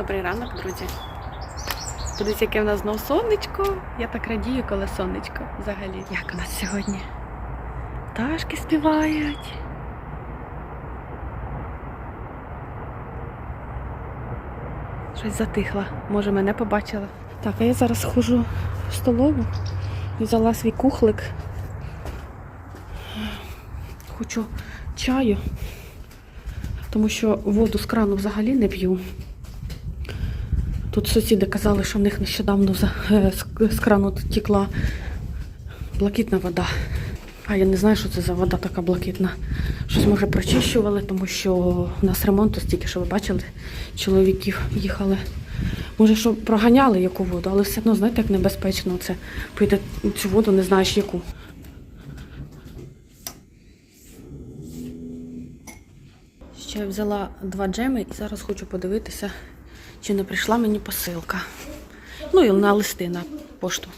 Добрий ранок, друзі. Подивіться, яке в нас знов сонечко. Я так радію, коли сонечко взагалі. Як у нас сьогодні? Пташки співають. Щось затихло. Може, мене побачила. Так, а я зараз ходжу в столову і взяла свій кухлик. Хочу чаю, тому що воду з крану взагалі не п'ю. Тут сусіди казали, що в них нещодавно е, з- крану текла блакитна вода. А я не знаю, що це за вода така блакитна. Щось може прочищували, тому що у нас ремонту стільки, що ви бачили, чоловіків їхали. Може, що проганяли яку воду, але все одно, знаєте, як небезпечно це пити цю воду, не знаєш яку. Ще взяла два джеми і зараз хочу подивитися, чи не прийшла мені посилка. Ну і на листи на пошту.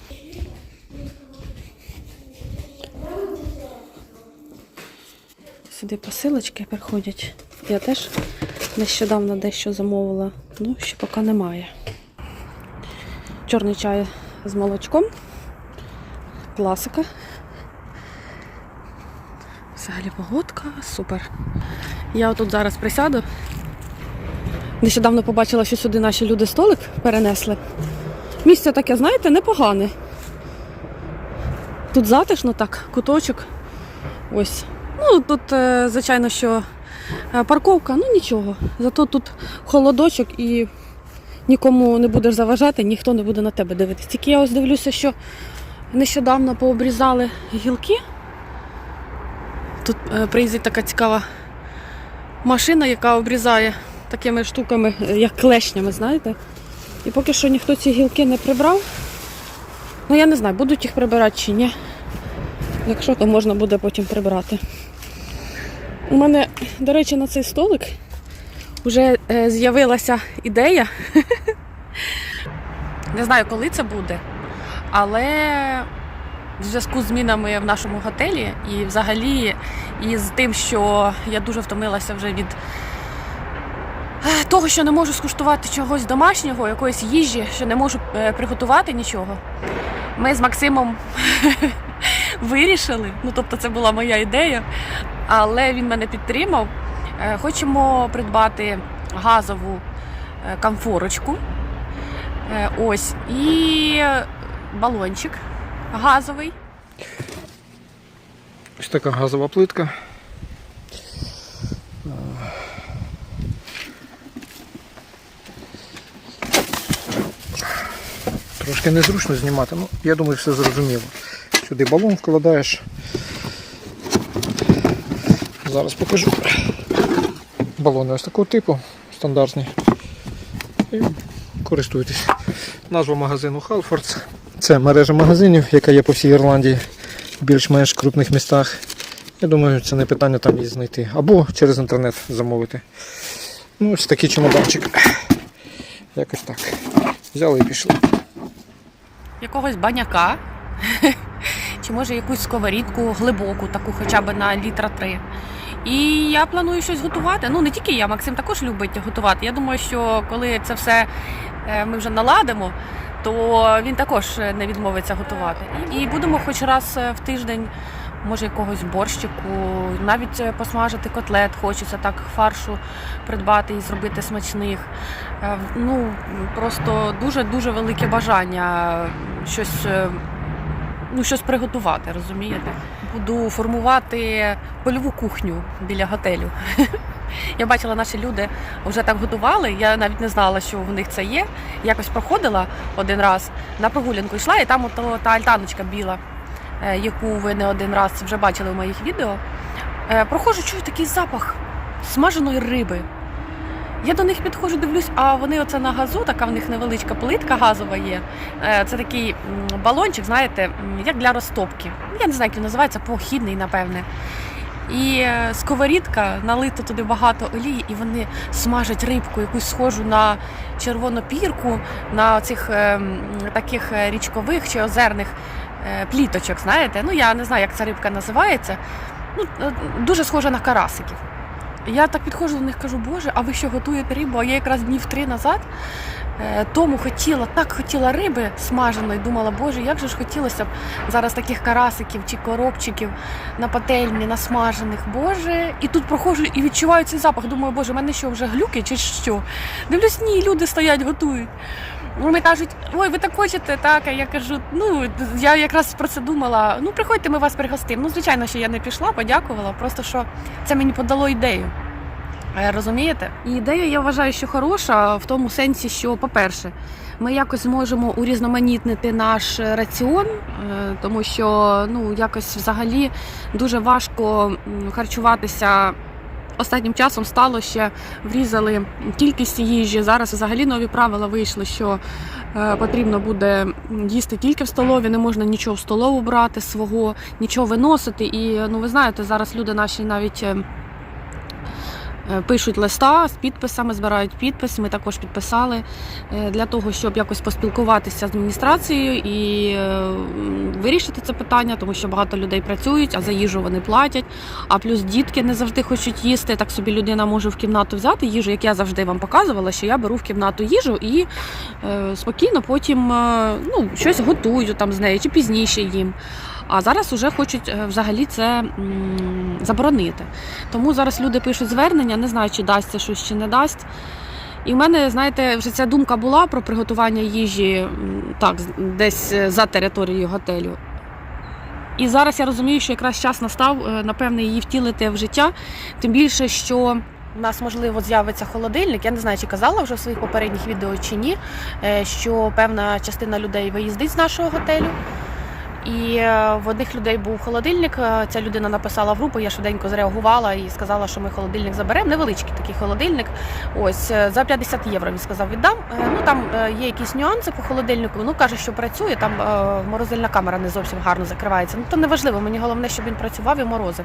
Сюди посилочки приходять. Я теж нещодавно дещо замовила, ну ще поки немає. Чорний чай з молочком. Класика. Взагалі погодка, супер. Я тут зараз присяду. Нещодавно побачила, що сюди наші люди столик перенесли. Місце таке, знаєте, непогане. Тут затишно так, куточок. Ось. Ну, тут, е, звичайно, що е, парковка, ну нічого. Зато тут холодочок і нікому не будеш заважати, ніхто не буде на тебе дивитися. Тільки я ось дивлюся, що нещодавно пообрізали гілки. Тут е, приїздить така цікава машина, яка обрізає такими штуками, е, як клешнями, знаєте. І поки що ніхто ці гілки не прибрав. Ну я не знаю, будуть їх прибирати чи ні. Якщо, то можна буде потім прибрати. У мене, до речі, на цей столик вже е, з'явилася ідея. Не знаю, коли це буде, але в зв'язку з змінами в нашому готелі і взагалі і з тим, що я дуже втомилася вже від того, що не можу скуштувати чогось домашнього, якоїсь їжі, що не можу е, приготувати нічого. Ми з Максимом вирішили, ну тобто це була моя ідея, але він мене підтримав. Е, Хочемо придбати газову е, камфорочку. Е, Ось, і балончик газовий. Ось така газова плитка. Трошки незручно знімати, ну я думаю, все зрозуміло. Сюди балон вкладаєш. Зараз покажу. Балони ось такого типу, стандартні. І користуйтесь. Назва магазину Халфордс. Це мережа магазинів, яка є по всій Ірландії в більш-менш крупних містах. Я думаю, це не питання там її знайти. Або через інтернет замовити. Ну, ось такий чемоданчик. Якось так. Взяли і пішли. Якогось баняка, чи може якусь сковорідку глибоку, таку хоча б на літра три. І я планую щось готувати. Ну не тільки я, Максим також любить готувати. Я думаю, що коли це все е, ми вже наладимо, то він також е, не відмовиться готувати. І будемо хоч раз е, в тиждень, може, якогось борщику, навіть е, посмажити котлет, хочеться так фаршу придбати і зробити смачних. Е, Ну просто дуже дуже велике бажання щось. е, Ну, щось приготувати, розумієте? Буду формувати польову кухню біля готелю. Я бачила, наші люди вже так готували. Я навіть не знала, що в них це є. Якось проходила один раз на прогулянку йшла, і там ото та альтаночка біла, яку ви не один раз вже бачили в моїх відео. Е, Проходжу, чую такий запах смаженої риби. Я до них підходжу, дивлюсь, а вони оце на газу, така в них невеличка плитка газова є. Е, Це такий балончик, знаєте, як для розтопки. Я не знаю, як він називається, похідний, напевне. І е, сковорідка, налито туди багато олії, і вони смажать рибку, якусь схожу на червону пірку, на цих е, таких е, річкових чи озерних е, пліточок. Знаєте, ну я не знаю, як ця рибка називається. Ну, е, дуже схожа на карасиків. я так підходжу до них, кажу, Боже, а ви що готуєте рибу? А я якраз днів три назад е, тому хотіла, так хотіла риби смаженої, думала, Боже, як же ж хотілося б зараз таких карасиків чи коробчиків на пательні, насмажених, Боже. І тут проходжу і відчуваю цей запах. Думаю, Боже, в мене що вже глюки чи що? Дивлюсь, ні, люди стоять, готують. Вони кажуть, ой, ви так хочете, так. А я кажу, ну я якраз про це думала. Ну, приходьте, ми вас пригостимо. Ну, звичайно, що я не пішла, подякувала. Просто що це мені подало ідею. Розумієте? І ідея я вважаю, що хороша в тому сенсі, що, по-перше, ми якось зможемо урізноманітнити наш раціон, е, тому що ну якось взагалі дуже важко харчуватися. Останнім часом стало ще врізали кількість їжі. Зараз взагалі нові правила вийшли, що е, потрібно буде їсти тільки в столові, не можна нічого в столову брати свого, нічого виносити. І ну ви знаєте, зараз люди наші навіть. Е, Пишуть листа з підписами, збирають підпис. Ми також підписали е, для того, щоб якось поспілкуватися з адміністрацією і е, вирішити це питання, тому що багато людей працюють, а за їжу вони платять. А плюс дітки не завжди хочуть їсти. Так собі людина може в кімнату взяти їжу, як я завжди вам показувала, що я беру в кімнату їжу і спокійно потім ну, щось готую там з нею чи пізніше їм. А зараз вже хочуть е, взагалі це заборонити. Тому зараз люди пишуть звернення, не знаю, чи дасть це щось, чи не дасть. І в мене, знаєте, вже ця думка була про приготування їжі так, десь е, за територією готелю. І зараз я розумію, що якраз час настав, е, напевне, її втілити в життя. Тим більше, що у нас можливо з'явиться холодильник. Я не знаю, чи казала вже в своїх попередніх відео чи ні, що певна частина людей виїздить з нашого готелю. І е, в одних людей був холодильник. е, Ця людина написала в групу, я швиденько зреагувала і сказала, що ми холодильник заберемо. Невеличкий такий холодильник. Ось е, за 50 євро він сказав, віддам. Ну там є якісь нюанси по холодильнику. Ну каже, що працює. Там морозильна камера не зовсім гарно закривається. Ну то не важливо. Мені головне, щоб він працював і морозив.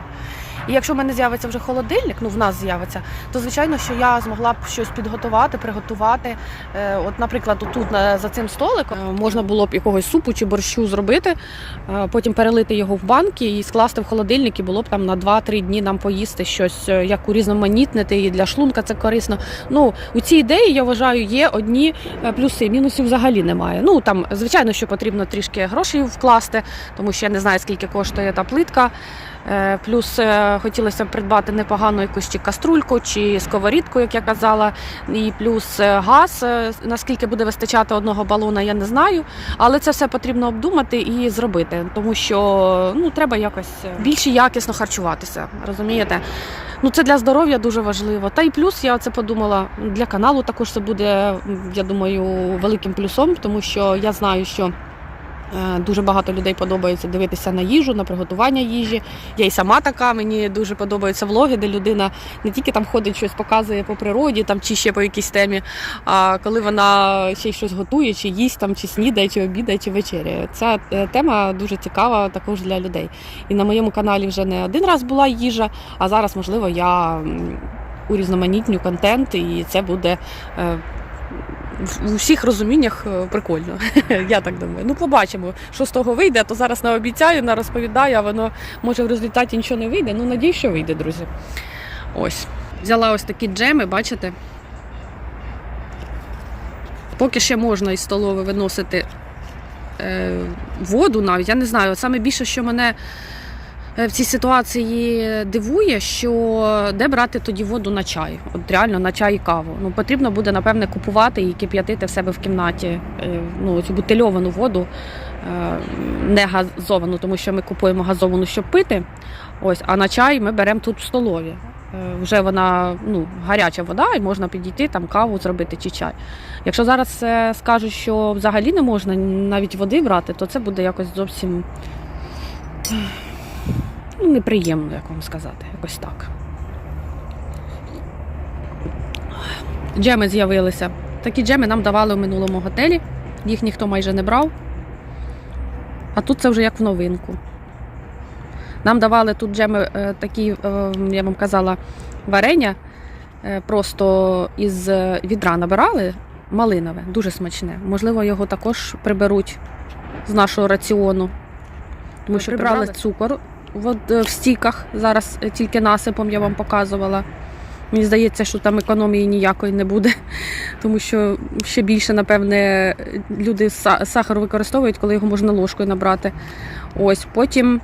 І якщо в мене з'явиться вже холодильник, ну в нас з'явиться, то звичайно, що я змогла б щось підготувати, приготувати. От, наприклад, тут за цим столиком можна було б якогось супу чи борщу зробити, потім перелити його в банки і скласти в холодильник, і було б там на 2-3 дні нам поїсти щось, е, як урізноманітнити, і для шлунка це корисно. Ну, у цій ідеї, я вважаю, є одні е, плюси. Мінусів взагалі немає. Ну там, звичайно, що потрібно трішки грошей вкласти, тому що я не знаю, скільки коштує та плитка. Е, Плюс хотілося б придбати непогану якусь чи каструльку, чи сковорідку, як я казала. І плюс газ. Наскільки буде вистачати одного балона, я не знаю. Але це все потрібно обдумати і зробити, тому що ну треба якось більше більш якісно харчуватися. Розумієте? Ну це для здоров'я дуже важливо. Та й плюс я це подумала для каналу. Також це буде, я думаю, великим плюсом, тому що я знаю, що. Е, Дуже багато людей подобається дивитися на їжу, на приготування їжі. Я й сама така, мені дуже подобаються влоги, де людина не тільки там ходить, щось показує по природі там, чи ще по якійсь темі, а коли вона ще й щось готує, чи їсть, там, чи снідає, чи обідає, чи вечеряє. Ця е, тема дуже цікава також для людей. І на моєму каналі вже не один раз була їжа, а зараз, можливо, я урізноманітню контент, і це буде. В- У всіх розуміннях е, прикольно, я так думаю. Ну, побачимо, що з того вийде, то зараз не обіцяю, не розповідаю, а воно може в результаті нічого не вийде. Ну, надію, що вийде, друзі. Ось. Взяла ось такі джеми, бачите? Поки ще можна із столови виносити е, воду навіть. Я не знаю. Саме більше, що мене в цій ситуації дивує, що де брати тоді воду на чай. От реально на чай і каву. Ну, потрібно буде, напевне, купувати і кип'ятити в себе в кімнаті е, ну, цю бутильовану воду, е, не газовану, тому що ми купуємо газовану, щоб пити. Ось, а на чай ми беремо тут в столові. Е, Вже вона ну, гаряча вода, і можна підійти там каву зробити чи чай. Якщо зараз е, скажуть, що взагалі не можна навіть води брати, то це буде якось зовсім ну, неприємно, як вам сказати, якось так. Джеми з'явилися. Такі джеми нам давали в минулому готелі. Їх ніхто майже не брав. А тут це вже як в новинку. Нам давали тут джеми е, такі, е, я вам казала, варення. е, Просто із відра набирали малинове, дуже смачне. Можливо, його також приберуть з нашого раціону. Тому що прибрали цукор в, в стіках. Зараз е, тільки насипом я вам показувала. Мені здається, що там економії ніякої не буде, тому що ще більше, напевне, люди сахар використовують, коли його можна ложкою набрати. Ось потім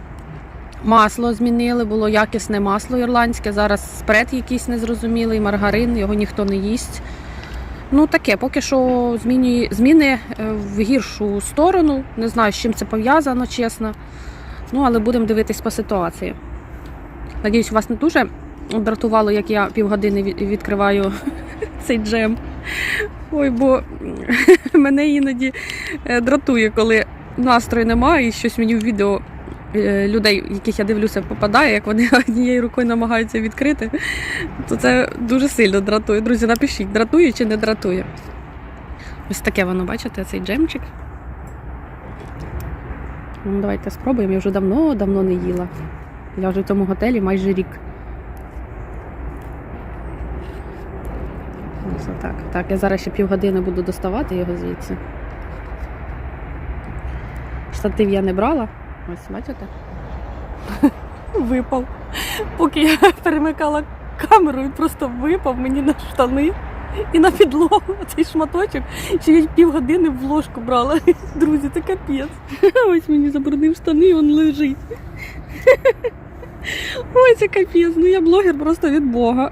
масло змінили, було якісне масло ірландське. Зараз спред якийсь незрозумілий, маргарин, його ніхто не їсть. Ну таке, поки що зміни, зміни е, в гіршу сторону. Не знаю, з чим це пов'язано, чесно. Ну, але будемо дивитись по ситуації. Надіюсь, вас не дуже дратувало, як я півгодини відкриваю цей джем. Ой, бо мене іноді е, дратує, коли настрою немає, і щось мені в відео е, людей, яких я дивлюся, попадає, як вони однією рукою намагаються відкрити, то це дуже сильно дратує. Друзі, напишіть, дратує чи не дратує. Ось таке воно, бачите, цей джемчик. Ну, давайте спробуємо. Я вже давно-давно не їла. Я вже в цьому готелі майже рік. Ось отак. Так, я зараз ще півгодини буду доставати його звідси. Штатив я не брала. Ось, бачите? Випав. Поки я перемикала камеру, він просто випав мені на штани і на підлогу цей шматочок. Ще я півгодини в ложку брала. Друзі, це капець. Ось мені забруднив штани, і він лежить. Ой, це капець. Ну я блогер просто від Бога.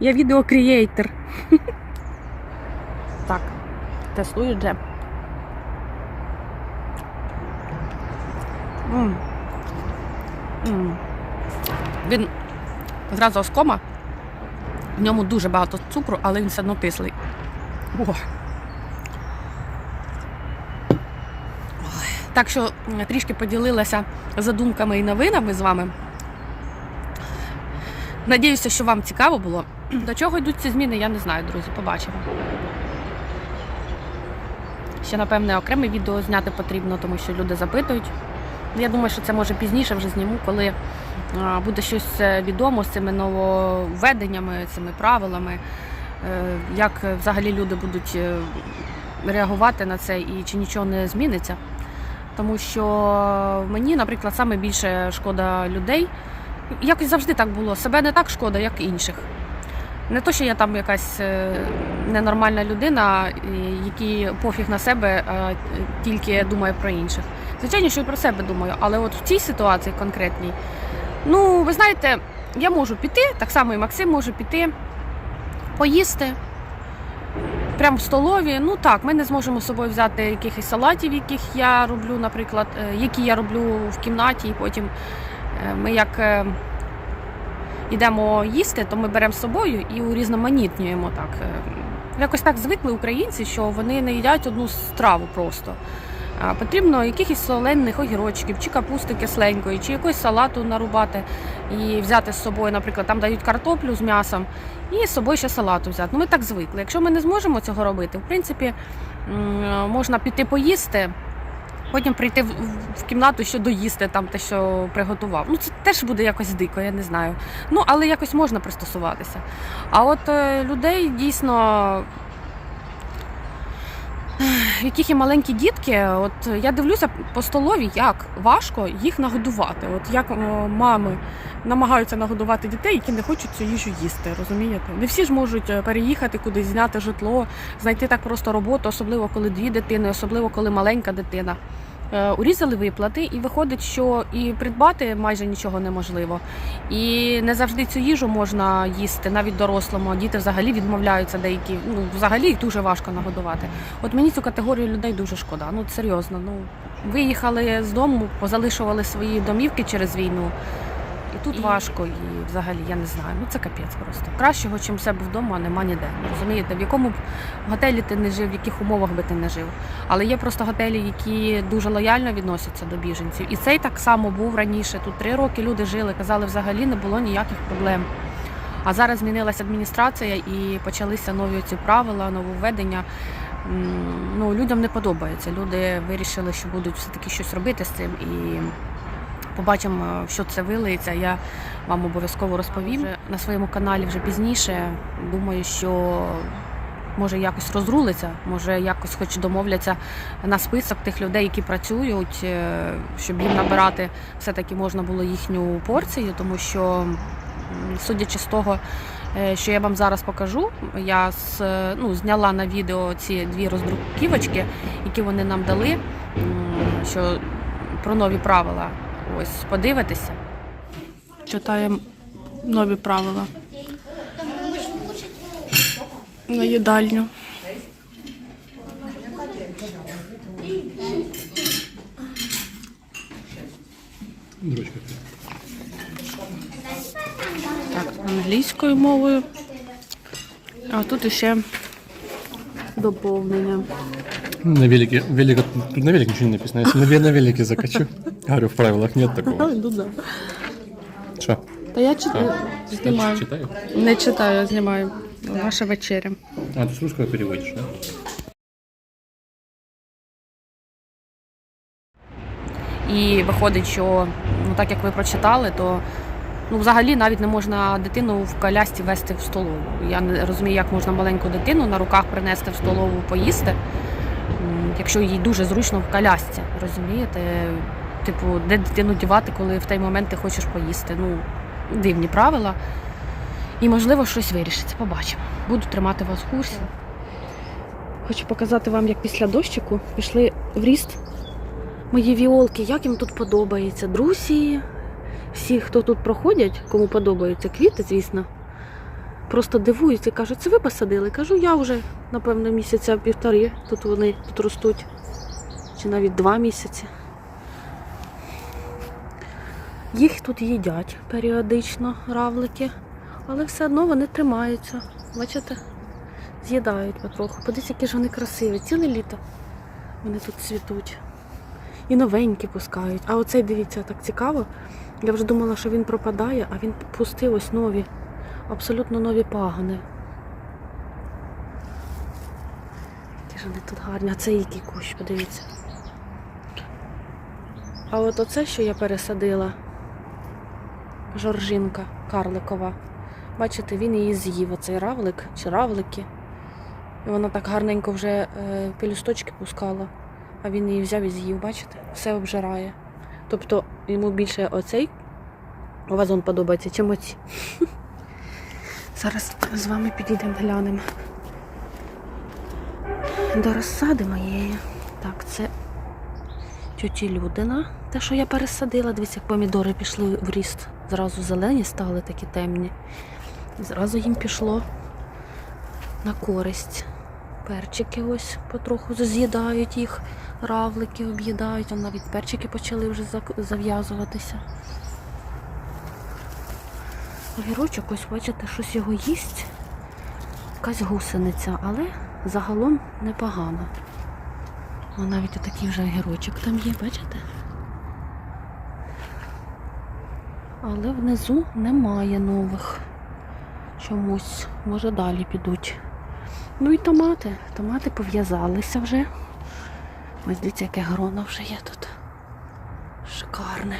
Я відеокреатор. Так, тестую джем. Він зразу оскома. В ньому дуже багато цукру, але він все одно кислий. О. Так що трішки поділилася задумками і новинами з вами. Надіюся, що вам цікаво було. До чого йдуть ці зміни, я не знаю, друзі. Побачимо. Ще, напевне, окреме відео зняти потрібно, тому що люди запитують. Я думаю, що це може пізніше вже зніму, коли буде щось е, відомо з цими нововведеннями, цими правилами, е, як взагалі люди будуть е, реагувати на це і чи нічого не зміниться. Тому що мені, наприклад, саме більше шкода людей. Якось завжди так було. Себе не так шкода, як інших. Не то, що я там якась ненормальна людина, який пофіг на себе, а тільки думає про інших. Звичайно, що і про себе думаю, але от в цій ситуації конкретній, ну, ви знаєте, я можу піти, так само і Максим може піти, поїсти. Прямо в столові. Ну так, ми не зможемо з собою взяти якихось салатів, яких я роблю, наприклад, е, які я роблю в кімнаті, і потім е, ми як е, йдемо їсти, то ми беремо з собою і урізноманітнюємо так. Якось так звикли українці, що вони не їдять одну страву просто. Потрібно якихось солених огірочків, чи капусти кисленької, чи якогось салату нарубати і взяти з собою, наприклад, там дають картоплю з м'ясом, і з собою ще салату взяти. Ну ми так звикли. Якщо ми не зможемо цього робити, в принципі, можна піти поїсти, потім прийти в, в кімнату, що доїсти там те, що приготував. Ну це теж буде якось дико, я не знаю. Ну але якось можна пристосуватися. А от е, людей дійсно. Яких є маленькі дітки, от я дивлюся по столові, як важко їх нагодувати. От як мами намагаються нагодувати дітей, які не хочуть цю їжу їсти. Розумієте? Не всі ж можуть е, переїхати кудись, зняти житло, знайти так просто роботу, особливо коли дві дитини, особливо коли маленька дитина. Е, Урізали виплати, і виходить, що і придбати майже нічого неможливо. І не завжди цю їжу можна їсти, навіть дорослому. Діти взагалі відмовляються деякі. Ну взагалі їх дуже важко нагодувати. От мені цю категорію людей дуже шкода. Ну серйозно. Ну виїхали з дому, позалишували свої домівки через війну. І тут важко, і взагалі я не знаю. Ну це капець просто. Кращого, чим себе вдома, нема ніде. Розумієте, в якому б готелі ти не жив, в яких умовах би ти не жив. Але є просто готелі, які дуже лояльно відносяться до біженців. І цей так само був раніше. Тут три роки люди жили, казали, взагалі не було ніяких проблем. А зараз змінилася адміністрація і почалися нові ці правила, нововведення. Ну, людям не подобається. Люди вирішили, що будуть все-таки щось робити з цим. І побачимо, що це вилиється. Я вам обов'язково розповім Вже на своєму каналі вже пізніше. Думаю, що може якось розрулиться, може якось хоч домовляться на список тих людей, які працюють, е, щоб їм набирати все-таки можна було їхню порцію, тому що, судячи з того, е, що я вам зараз покажу, я з, е, ну, зняла на відео ці дві роздруківочки, які вони нам дали, що про нові правила. Ось подивитися. Читаємо нові правила. На їдальню. Так, англійською мовою. А тут іще доповнення. На велике, велико, тут на велике ничего не написано. Если на, на велике закачу, говорю, в правилах нет такого. Ну да. Что? Та я читаю. Знімаю. Читаю? Не читаю, я знімаю. Ваша вечеря. А, ты с русского переводишь, да? І виходить, що ну так як ви прочитали, то ну взагалі навіть не можна дитину в колясці вести в столову. Я не розумію, як можна маленьку дитину на руках принести в столову поїсти, м, якщо їй дуже зручно в колясці. Розумієте? Типу, де дитину дівати, коли в той момент ти хочеш поїсти. Ну, дивні правила. І можливо щось вирішиться. Побачимо. Буду тримати вас в курсі. Хочу показати вам, як після дощику пішли в ріст мої віолки, як їм тут подобається. Друзі, всі, хто тут проходять, кому подобаються квіти, звісно, просто дивуються і кажуть, це ви посадили? Кажу, я вже, напевно, місяця півтори. Тут вони тут ростуть. Чи навіть два місяці. Їх тут їдять періодично равлики, але все одно вони тримаються. Бачите? З'їдають потроху. Подивіться, які ж вони красиві. Ціле літо вони тут цвітуть. І новенькі пускають. А оцей, дивіться, так цікаво. Я вже думала, що він пропадає, а він пустив ось нові, абсолютно нові пагони. Які ж вони тут гарні. А це який кущ, подивіться. А от оце, що я пересадила, жоржинка карликова. Бачите, він її з'їв, оцей равлик чи равлики. І вона так гарненько вже е, пелюсточки пускала. А він її взяв і з'їв, бачите? Все обжирає. Тобто йому більше оцей вазон подобається, чим оці. Зараз з вами підійдемо, глянемо. До розсади моєї. Так, це тьоті Людина. Те, що я пересадила, дивіться, як помідори пішли в ріст. Зразу зелені стали такі темні. Зразу їм пішло на користь. Перчики ось потроху з'їдають їх, равлики об'їдають, а навіть перчики почали вже зав'язуватися. Огірочок, ось бачите, щось його їсть. Якась гусениця, але загалом непогано. О, навіть отакий вже огірочок там є, бачите? Але внизу немає нових. Чомусь, може далі підуть. Ну і томати. Томати пов'язалися вже. Ось дивіться, яке гроно вже є тут. Шикарне.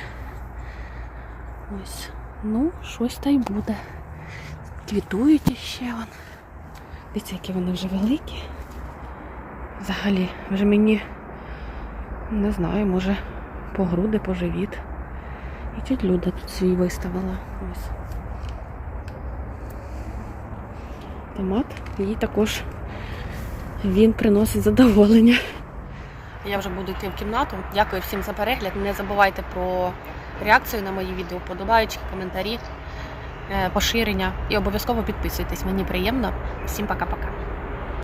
Ось. Ну, щось та й буде. Квітують іще вон. Дивіться, які вони вже великі. Взагалі, вже мені не знаю, може по груди, по живіт. Тіть Люда тут свій виставила. Ось. Томат їй також він приносить задоволення. Я вже буду йти в кімнату. Дякую всім за перегляд. Не забувайте про реакцію на мої відео, подобаючки, коментарі, е, поширення і обов'язково підписуйтесь. Мені приємно. Всім пока-пока.